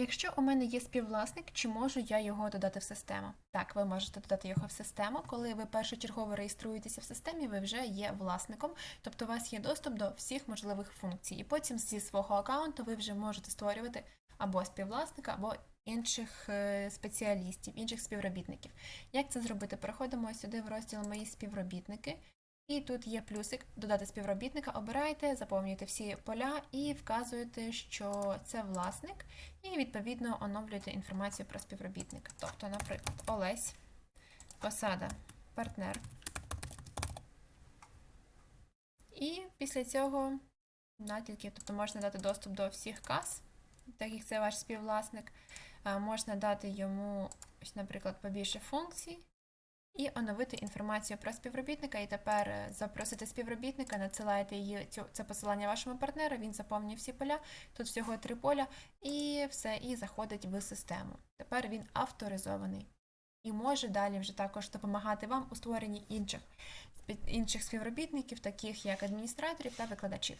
Якщо у мене є співвласник, чи можу я його додати в систему? Так, ви можете додати його в систему. Коли ви першочергово реєструєтеся в системі, ви вже є власником, тобто у вас є доступ до всіх можливих функцій. І потім зі свого аккаунту ви вже можете створювати або співвласника, або інших е, спеціалістів, інших співробітників. Як це зробити? Переходимо сюди в розділ Мої співробітники. І тут є плюсик додати співробітника. Обираєте, заповнюєте всі поля і вказуєте, що це власник, і відповідно оновлюєте інформацію про співробітника. Тобто, наприклад, Олесь, посада, партнер. І після цього да, тільки, тобто можна дати доступ до всіх кас, так як це ваш співвласник. Можна дати йому, наприклад, побільше функцій і оновити інформацію про співробітника. І тепер е, запросити співробітника, надсилаєте її цю це посилання вашому партнеру, він заповнює всі поля. Тут всього три поля, і все, і заходить в систему. Тепер він авторизований і може далі вже також допомагати вам у створенні інших інших співробітників, таких як адміністраторів та викладачів.